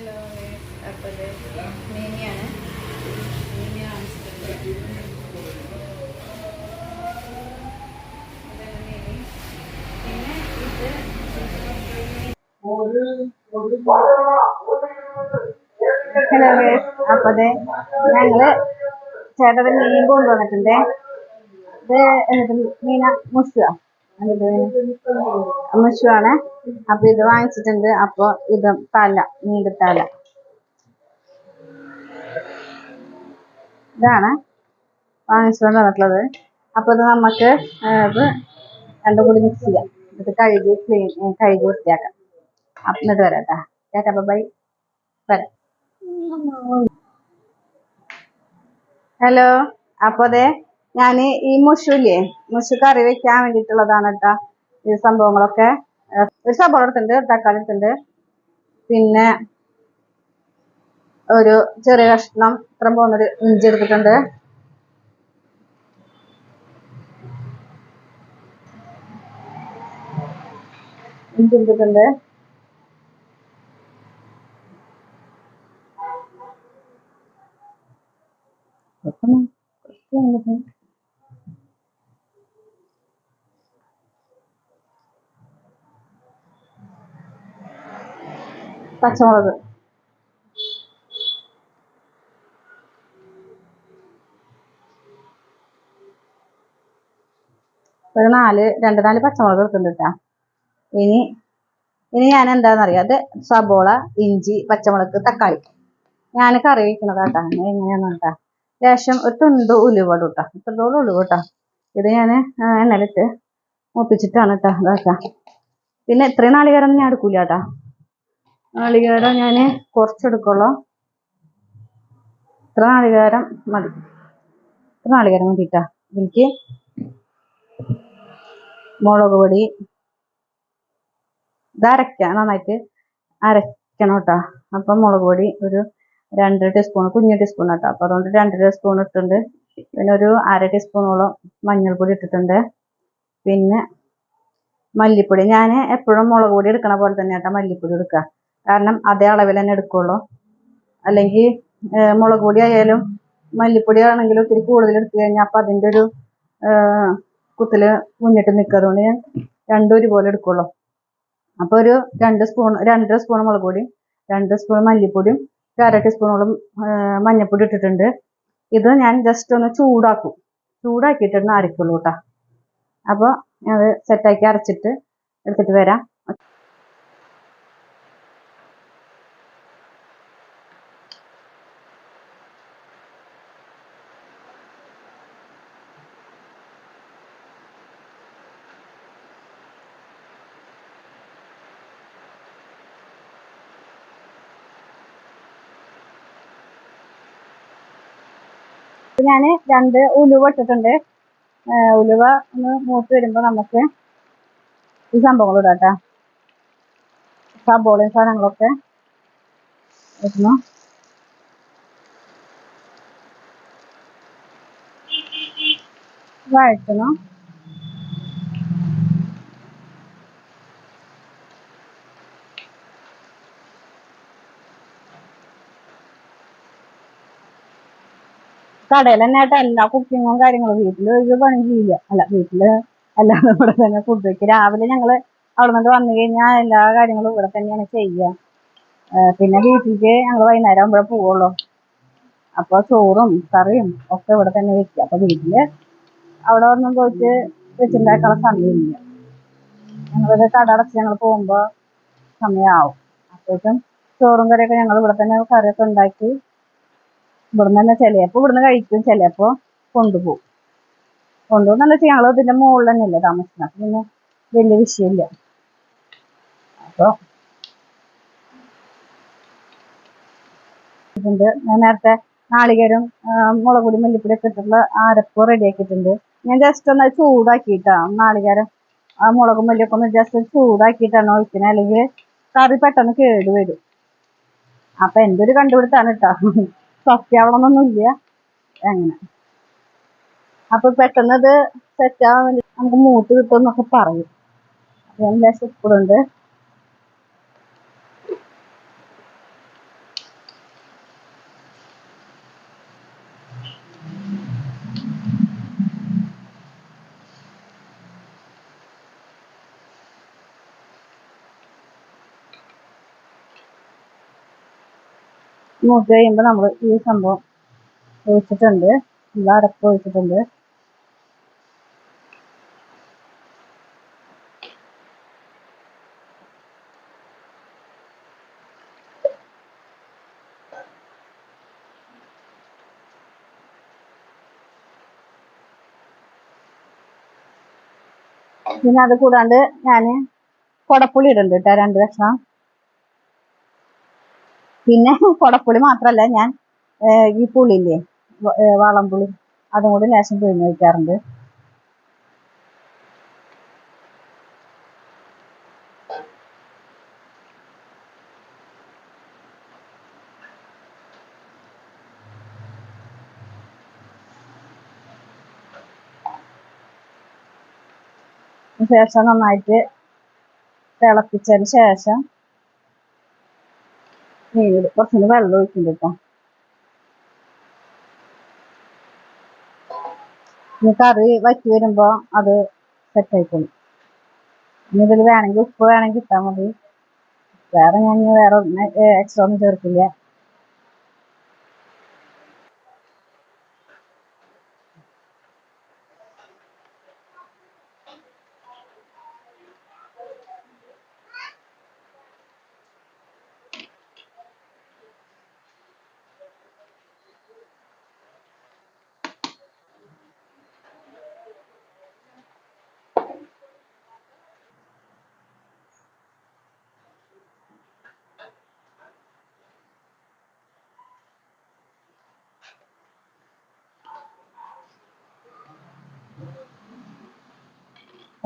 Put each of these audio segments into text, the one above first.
Hello അപ്പോൾ ഇത് മീനിയാണ് hello അപ്പൊ അതെ ഞങ്ങൾ ചേട്ടന് മീൻ കൊണ്ടുവന്നിട്ടുണ്ട്. ഇത് എന്നിട്ട് മീന മുസ്സുവാണ് എന്നിട്ട് അപ്പൊ ഇത് വാങ്ങിച്ചിട്ടുണ്ട്. അപ്പൊ ഇത് തല നീണ്ട തല. ഇതാണ് വാങ്ങിച്ചുകൊണ്ട് വന്നിട്ടുള്ളത്. അപ്പൊ ഇത് നമുക്ക് ഇത് രണ്ടും കൂടി മിക്സ് ചെയ്യാം. ഇത് കഴുകി ക്ലീൻ കഴുകി വൃത്തിയാക്കാം. അപ്പൊ എന്നിട്ട് വരാം കേട്ടാ ബൈ വരാം. ഹലോ അപ്പൊ അതെ ഞാൻ ഈ മുഷു ഇല്ലേ മുഷു കറി വെക്കാൻ വേണ്ടിയിട്ടുള്ളതാണ് കേട്ടാ ഈ സംഭവങ്ങളൊക്കെ. ഒരു സബോള എടുത്തിട്ടുണ്ട് തക്കാളി പിന്നെ ഒരു ചെറിയ കഷ്ണം ഇത്ര പോകുന്നൊരു ഇഞ്ചി എടുത്തിട്ടുണ്ട്. ഇഞ്ചി എടുത്തിട്ടുണ്ട്. പച്ചമുളക്. ഒരു നാല് രണ്ട് നാല് പച്ചമുളക് എടുക്കുന്നുണ്ട് കേട്ടോ ഇനി ഇനി ഞാൻ എന്താണെന്നറിയാം അത് സബോള ഇഞ്ചി പച്ചമുളക് തക്കാളി. ഞാൻ കറി വയ്ക്കണത് കേട്ടാ എങ്ങനെയാന്ന് കേട്ടാ ലേശം ഒരു തുണ്ട് ഉലുവട കേട്ടോ ഇത്രത്തോളം ഉലുവ കേട്ടോ ഇത് ഞാൻ എണ്ണയിലിട്ട് മൂപ്പിച്ചിട്ടാണ് കേട്ടോ ഇതാക്കാം. പിന്നെ ഇത്രയും നാളികേരം ഞാൻ എടുക്കൂല കേട്ടാ നാളികേരം ഞാൻ കുറച്ചെടുക്കുള്ളൂ. ഇത്ര നാളികേരം മതി. ഇത്ര നാളികേരം മതിട്ടാ ഇതിലേക്ക് മുളക് പൊടി ഇത് അരയ്ക്കാം നന്നായിട്ട് അരയ്ക്കണം കേട്ടോ അപ്പം മുളക് പൊടി ഒരു രണ്ട് ടീസ്പൂൺ കുഞ്ഞു ടീസ്പൂൺ കേട്ടോ അപ്പം അതുകൊണ്ട് രണ്ട് ടീസ്പൂൺ ഇട്ടിട്ടുണ്ട്. പിന്നെ ഒരു അര ടീസ്പൂണോളം മഞ്ഞൾപ്പൊടി ഇട്ടിട്ടുണ്ട്. പിന്നെ മല്ലിപ്പൊടി. ഞാൻ എപ്പോഴും മുളക് പൊടി എടുക്കണ പോലെ തന്നെ കേട്ടോ മല്ലിപ്പൊടി എടുക്കുക കാരണം അതേ അളവിൽ തന്നെ എടുക്കുള്ളൂ. അല്ലെങ്കിൽ മുളക് പൊടി ആയാലും മല്ലിപ്പൊടി ആണെങ്കിലും ഒത്തിരി കൂടുതൽ എടുത്തു കഴിഞ്ഞാൽ അപ്പം അതിന്റെ ഒരു കുത്തിൽ മുന്നിട്ട് നിൽക്കും അതുകൊണ്ട് ഞാൻ രണ്ടും ഒരുപോലെ എടുക്കുള്ളൂ. അപ്പോൾ ഒരു രണ്ട് സ്പൂൺ രണ്ടര സ്പൂൺ മുളക് പൊടി രണ്ട് സ്പൂൺ മല്ലിപ്പൊടിയും അര ടീസ്പൂണോളം മഞ്ഞൾപ്പൊടി ഇട്ടിട്ടുണ്ട്. ഇത് ഞാൻ ജസ്റ്റ് ഒന്ന് ചൂടാക്കും. ചൂടാക്കിയിട്ട് അരക്കുള്ളൂ കേട്ടോ അപ്പോൾ അത് സെറ്റാക്കി അരച്ചിട്ട് എടുത്തിട്ട് വരാം. ഞാൻ രണ്ട് ഉലുവ ഇട്ടിട്ടുണ്ട്. ഉലുവ ഒന്ന് മൂത്ത് വരുമ്പോൾ നമുക്ക് ഈ സംഭവങ്ങൾ ഇടാം കേട്ടോ. സബോളയും സാധനങ്ങളൊക്കെ ഇടുന്നു. വഴറ്റണം കടയിൽ തന്നെ ആയിട്ട് എല്ലാ കുക്കിങ്ങും കാര്യങ്ങളും. വീട്ടിൽ ഒരു പണി ചെയ്യില്ല. അല്ല വീട്ടിൽ എല്ലാം ഇവിടെ തന്നെ ഫുഡ് വെക്കുക രാവിലെ ഞങ്ങൾ അവിടെ നിന്ന് വന്നു കഴിഞ്ഞാൽ എല്ലാ കാര്യങ്ങളും ഇവിടെ തന്നെയാണ് ചെയ്യുക. പിന്നെ വീട്ടിലേക്ക് ഞങ്ങൾ വൈകുന്നേരം ആകുമ്പോഴേ പോവുള്ളൂ. അപ്പൊ ചോറും കറിയും ഒക്കെ ഇവിടെ തന്നെ വെക്കുക. അപ്പൊ വീട്ടിൽ അവിടെ ഒന്നും പോയിട്ട് വെച്ചിട്ടുണ്ടാക്കാനുള്ള സമയമില്ല. ഞങ്ങളൊരു കട അടച്ച് ഞങ്ങൾ പോകുമ്പോ സമയമാവും അപ്പോഴേക്കും ചോറും കറിയൊക്കെ ഞങ്ങൾ ഇവിടെ തന്നെ കറിയൊക്കെ ഉണ്ടാക്കി ഇവിടുന്ന് തന്നെ ചിലപ്പോ ഇവിടുന്ന് കഴിക്കും ചിലപ്പോ കൊണ്ടുപോകും കൊണ്ടുപോകുന്ന വെച്ചാൽ ഞങ്ങൾ ഇതിന്റെ മുകളിൽ തന്നെയല്ലേ താമസിക്കുന്നത് അപ്പൊ പിന്നെ വലിയ വിഷയമില്ല. അപ്പോൾ ഇതുണ്ട്. ഞാൻ നേരത്തെ നാളികേരം മുളക് പൊടി മല്ലിപ്പൊടി ഒക്കെ അരപ്പ് റെഡി ആക്കിയിട്ടുണ്ട് ഞാൻ ജസ്റ്റ് ഒന്ന് ചൂടാക്കിയിട്ടാണ് ചൂടാക്കിയിട്ടാ. നാളികേരം ആ മുളകും മല്ലിയൊക്കെ ഒന്ന് ജസ്റ്റ് ചൂടാക്കിയിട്ടാണ് ഒഴിക്കുന്നത് അല്ലെങ്കിൽ കറി പെട്ടെന്ന് കേടുവരും. അപ്പം ഒരു കണ്ടുപിടുത്താണ് കേട്ടോ സത്യാവണമെന്നൊന്നുമില്ല അങ്ങനെ. അപ്പൊ പെട്ടെന്ന് അത് സെറ്റ് ആവാൻ വേണ്ടി നമുക്ക് മൂത്ത് കിട്ടും എന്നൊക്കെ പറയും. അപ്പൊ ഞാൻ ലേശം മൂത്ത് കഴിയുമ്പോൾ നമ്മൾ ഈ സംഭവം ഒഴിച്ചിട്ടുണ്ട്. എല്ലാ അടപ്പ് ഒഴിച്ചിട്ടുണ്ട്. പിന്നെ അത് കൂടാണ്ട് ഞാൻ കൊടപ്പുളി ഇടുന്നുണ്ട് കേട്ടോ രണ്ട് കഷ്ണം. പിന്നെ കൊടപ്പുളി മാത്രല്ല ഞാൻ ഈ പുളിയില്ലേ വളംപുളി അതും കൂടി ലേശം പിഴിഞ്ഞ് വയ്ക്കാറുണ്ട് ശേഷം നന്നായിട്ട് തിളപ്പിച്ചതിന് ശേഷം കുറച്ചുകൂടി വെള്ളം ഒഴിക്കുന്നുണ്ട് കേട്ടോ ഇനി കറി വറ്റി വരുമ്പോ അത് സെറ്റ് ആയിക്കോളും. ഇനി ഇതിൽ വേണമെങ്കിൽ ഉപ്പ് വേണമെങ്കിൽ ഇട്ടാൽ മതി. വേറെ ഞാൻ വേറെ എക്സ്ട്രാ ഒന്നും ചേർക്കില്ല.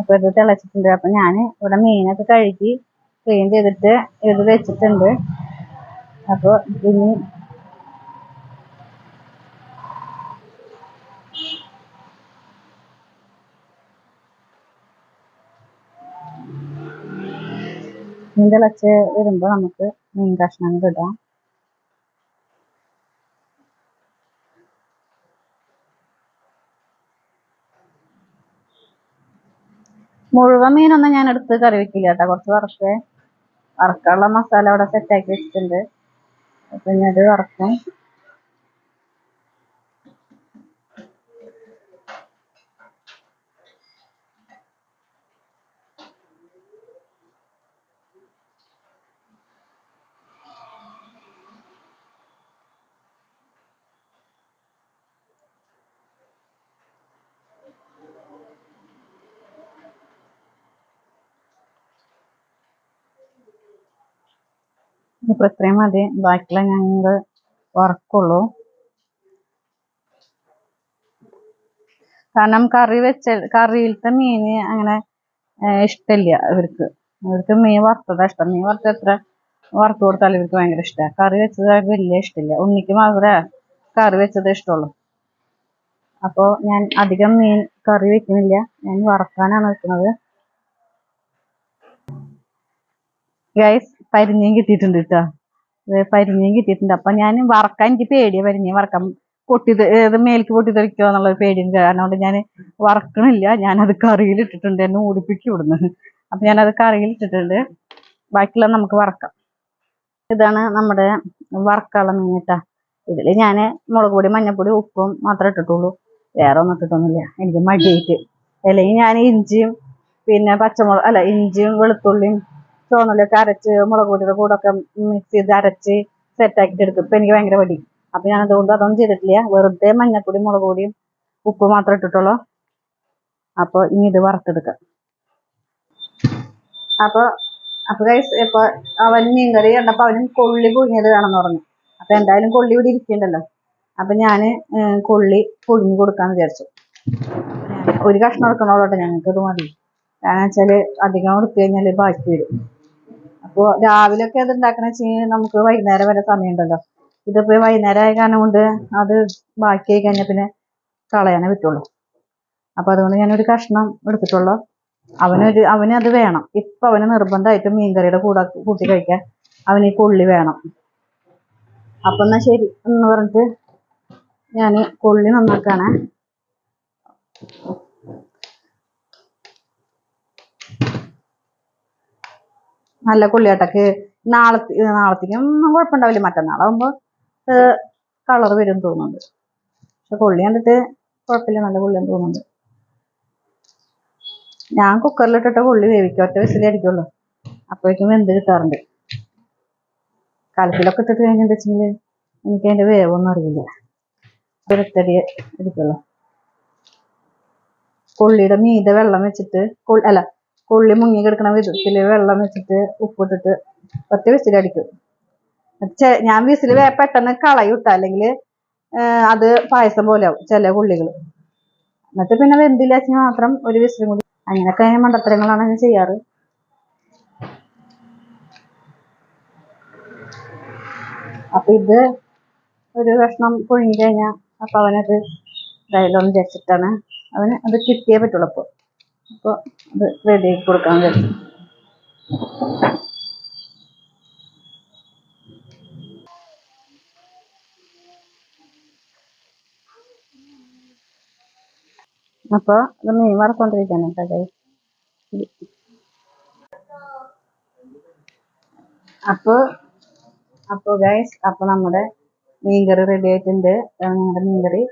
അപ്പൊ ഇത് തിളച്ചിട്ടുണ്ട്. അപ്പൊ ഞാൻ ഇവിടെ മീനൊക്കെ കഴുകി ക്ലീൻ ചെയ്തിട്ട് ഇത് വെച്ചിട്ടുണ്ട്. അപ്പൊ ഇനി മീൻ തിളച്ച് വരുമ്പോ നമുക്ക് മീൻ കഷ്ണങ്ങൾ ഇടാം. മുഴുവൻ മീനൊന്നും ഞാൻ എടുത്ത് കറി വെക്കില്ല കേട്ടോ. കുറച്ച് വറുത്ത് വറക്കാനുള്ള മസാല അവിടെ സെറ്റാക്കി വെച്ചിട്ടുണ്ട്. ഇനി അത് വറക്കും. ഇപ്പൊ ഇത്രയും മതി. ബാക്കിയുള്ള ഞങ്ങൾ വറക്കുള്ളൂ. കാരണം കറി വെച്ച കറിയിലത്തെ മീന് അങ്ങനെ ഇഷ്ടമില്ല ഇവർക്ക്. ഇവർക്ക് മീൻ വറുത്തതാ ഇഷ്ടം. മീൻ വറുത്ത എത്ര വറുത്ത് കൊടുത്താലും ഇവർക്ക് ഭയങ്കര ഇഷ്ടമാണ് കറി വെച്ചത് വലിയ ഇഷ്ടമില്ല ഉണ്ണിക്ക് മാത്രമേ കറി വെച്ചത് ഇഷ്ടമുള്ളൂ. അപ്പോൾ ഞാൻ അധികം മീൻ കറി വെക്കുന്നില്ല. ഞാൻ വറക്കാനാണ് വെക്കുന്നത്. ഗൈസ് പരിഞ്ഞയും കിട്ടിയിട്ടുണ്ട് കേട്ടോ പരിഞ്ഞയും കിട്ടിയിട്ടുണ്ട്. അപ്പൊ ഞാൻ വറക്കാൻ എനിക്ക് പേടിയാ പരിഞ്ഞയും വറക്കാൻ. പൊട്ടി ഏത് മേലേക്ക് പൊട്ടി തെറിക്കോ എന്നുള്ളൊരു പേടിയുണ്ട് കാരണം ഞാൻ വറക്കണില്ല. ഞാനത് കറിയിൽ ഇട്ടിട്ടുണ്ട്. എന്നെ ഓടിപ്പിക്കും ഇവിടുന്ന്. അപ്പൊ ഞാനത് കറിയിൽ ഇട്ടിട്ടുണ്ട്. ബാക്കിയുള്ള നമുക്ക് വറക്കാം. ഇതാണ് നമ്മുടെ വറക്കാനുള്ള മീൻ കേട്ടാ ഇതിൽ ഞാൻ മുളക് പൊടി മഞ്ഞപ്പൊടി ഉപ്പും മാത്രമേ ഇട്ടിട്ടുള്ളൂ. വേറെ ഒന്നും ഇട്ടിട്ടൊന്നുമില്ല. എനിക്ക് മടിയായിട്ട്. അല്ലെങ്കിൽ ഞാൻ ഇഞ്ചിയും പിന്നെ പച്ചമുളക് അല്ല ഇഞ്ചിയും വെളുത്തുള്ളിയും ചുവന്നുള്ളിയൊക്കെ അരച്ച് മുളക് പൊടിയുടെ കൂടെ ഒക്കെ മിക്സ് ചെയ്ത് അരച്ച് സെറ്റ് ആക്കിയിട്ട് എടുക്കും. ഇപ്പൊ എനിക്ക് ഭയങ്കര പടി അപ്പൊ ഞാൻ അതുകൊണ്ട് അതൊന്നും ചെയ്തിട്ടില്ല. വെറുതെ മഞ്ഞപ്പൊടി മുളക് പൊടിയും ഉപ്പ് മാത്രം ഇട്ടിട്ടുള്ളൂ. അപ്പൊ ഇനി ഇത് വറുത്തെടുക്കാം. അപ്പൊ അപ്പൊ കൈസ് ഇപ്പൊ അവൻ മീൻകറി കണ്ടപ്പോ അവനും കൊള്ളി പുഴുങ്ങിയത് വേണമെന്ന് പറഞ്ഞു. അപ്പൊ എന്തായാലും കൊള്ളി ഇവിടെ ഇരിക്കണ്ടല്ലോ. അപ്പൊ ഞാൻ കൊള്ളി പുഴുങ്ങി കൊടുക്കാന്ന് വിചാരിച്ചു. ഒരു കഷ്ണം എടുക്കണോട്ടെ ഞങ്ങൾക്ക് ഇത് മതി. കാരണം വെച്ചാൽ അധികം എടുത്തു കഴിഞ്ഞാൽ ബാക്കി വരും. അപ്പൊ രാവിലെ ഒക്കെ ഇത് ഉണ്ടാക്കണ നമുക്ക് വൈകുന്നേരം വരെ സമയമുണ്ടല്ലോ. ഇതിപ്പോ വൈകുന്നേരം ആയ കാരണം കൊണ്ട് അത് ബാക്കിയായി കഴിഞ്ഞാൽ പിന്നെ കളയാനേ പറ്റുള്ളൂ. അപ്പൊ അതുകൊണ്ട് ഞാനൊരു കഷ്ണം എടുത്തിട്ടുള്ളൂ. അവനൊരു അവന് അത് വേണം. ഇപ്പൊ അവന് നിർബന്ധമായിട്ടും മീൻകറിയുടെ കൂടെ കൂട്ടി കഴിക്കാൻ അവന് ഈ കൊള്ളി വേണം. അപ്പൊ എന്നാ ശരി എന്ന് പറഞ്ഞിട്ട് ഞാൻ കൊള്ളി നന്നാക്കാണേ. നല്ല കൊള്ളിയാട്ടക്ക് നാളെ നാളത്തേക്കും കുഴപ്പമുണ്ടാവില്ല. മറ്റന്നാളാകുമ്പോൾ കളർ വരും തോന്നുന്നുണ്ട്. പക്ഷെ കൊള്ളി കണ്ടിട്ട് കുഴപ്പമില്ല നല്ല കൊള്ളിയെന്ന് തോന്നുന്നുണ്ട്. ഞാൻ കുക്കറിലിട്ടിട്ട് കൊള്ളി വേവിക്കും. ഒറ്റ വിസിലേ അടിക്കുള്ളൂ. അപ്പോഴേക്കും വെന്ത് കിട്ടാറുണ്ട്. കലത്തിലൊക്കെ ഇട്ടിട്ട് കഴിഞ്ഞിട്ടുണ്ടെങ്കിൽ എനിക്ക് അതിന്റെ വേവൊന്നും അറിയില്ല. ഒരുത്തടിയെ അടിക്കുള്ളൂ. കൊള്ളിയുടെ മീതെ വെള്ളം വെച്ചിട്ട് അല്ല കൊള്ളി മുങ്ങി കിടക്കണ വിധത്തിൽ വെള്ളം വെച്ചിട്ട് ഉപ്പിട്ടിട്ട് ഒറ്റ വിസിലടിക്കും ഞാൻ വിസിൽ പെട്ടെന്ന് കളയൂട്ട അല്ലെങ്കിൽ അത് പായസം പോലെ ആവും ചില ഉള്ളികൾ എന്നിട്ട് പിന്നെ വെന്തില്ലാച്ച മാത്രം ഒരു വിസിലും കൂടി. അങ്ങനെയൊക്കെ മണ്ടത്തരങ്ങളാണ് ഞാൻ ചെയ്യാറ്. അപ്പൊ ഇത് ഒരു കഷ്ണം പുഴുങ്ങി കഴിഞ്ഞാൽ അപ്പൊ അവനത് ഡയലോൺ വിചാരിച്ചിട്ടാണ് അവന് അത് കിട്ടിയേ പറ്റുള്ളൂ അപ്പോൾ അപ്പോൾ അത് റെഡിയാക്കി കൊടുക്കാൻ കഴിയും അപ്പോൾ ഇത് മീൻ വറുത്തോണ്ടിരിക്കാണ് കേട്ടോ അപ്പൊ അപ്പോൾ അപ്പോൾ ഗൈസ് അപ്പോൾ നമ്മുടെ മീൻകറി റെഡി ആയിട്ടുണ്ട്. നമ്മുടെ മീൻകറി.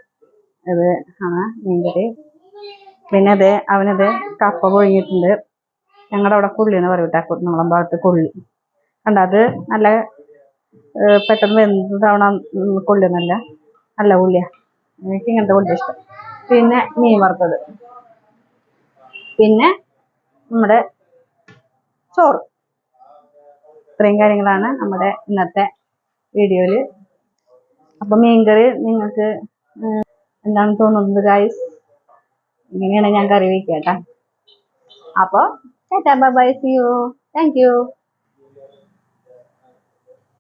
ഇത് ആണ് മീൻകറി. പിന്നെ അതെ അവനത് കപ്പ പൊഴിഞ്ഞിട്ടുണ്ട് ഞങ്ങളുടെ അവിടെ കുള്ളി എന്ന് പറയും കേട്ടോ ഭാഗത്ത് കുള്ളി. കണ്ട അത് നല്ല ഏർ തവണ കുള്ളി കൊള്ളിയൊന്നുമല്ല നല്ല കുള്ളിയാ എനിക്ക് ഇങ്ങനത്തെ കുള്ളി ഇഷ്ടം. പിന്നെ മീൻ വറുത്തത്. പിന്നെ നമ്മുടെ ചോറ്. ഇത്രയും കാര്യങ്ങളാണ് നമ്മുടെ ഇന്നത്തെ വീഡിയോയിൽ അപ്പം മീൻകറി നിങ്ങൾക്ക് എന്താണ് തോന്നുന്നത് ഗായ്സ് ഇങ്ങനെയാണ് ഞാൻ കറി വയ്ക്കുക കേട്ടോ. അപ്പോൾ bye see you thank you